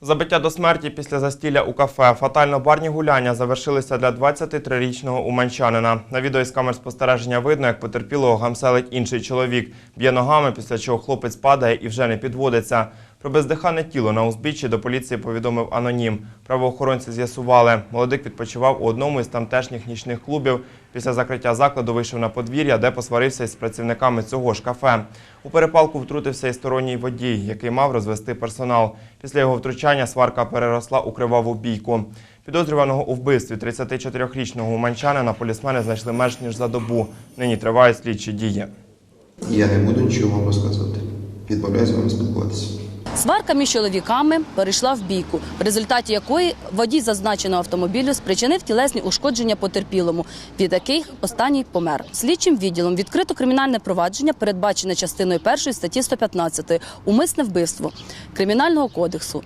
Забиття до смерті після застілля у кафе. Фатально барні гуляння завершилися для 23-річного уманчанина. На відео із камер спостереження видно, як потерпілого гамселить інший чоловік. Б'є ногами, після чого хлопець падає і вже не підводиться. Про бездихане тіло на узбіччі до поліції повідомив анонім. Правоохоронці з'ясували. Молодик відпочивав у одному із тамтешніх нічних клубів. Після закриття закладу вийшов на подвір'я, де посварився із працівниками цього ж кафе. У перепалку втрутився і сторонній водій, який мав розвести персонал. Після його втручання сварка переросла у криваву бійку. Підозрюваного у вбивстві 34-річного уманчанина полісмени знайшли менш ніж за добу. Нині тривають слідчі дії. Я не буду нічого вам розказувати. Відмовляю з вами спілкуватися. Сварка між чоловіками перейшла в бійку, в результаті якої водій зазначеного автомобілю спричинив тілесні ушкодження потерпілому, від яких останній помер. Слідчим відділом відкрито кримінальне провадження, передбачене частиною першої статті 115 – умисне вбивство Кримінального кодексу.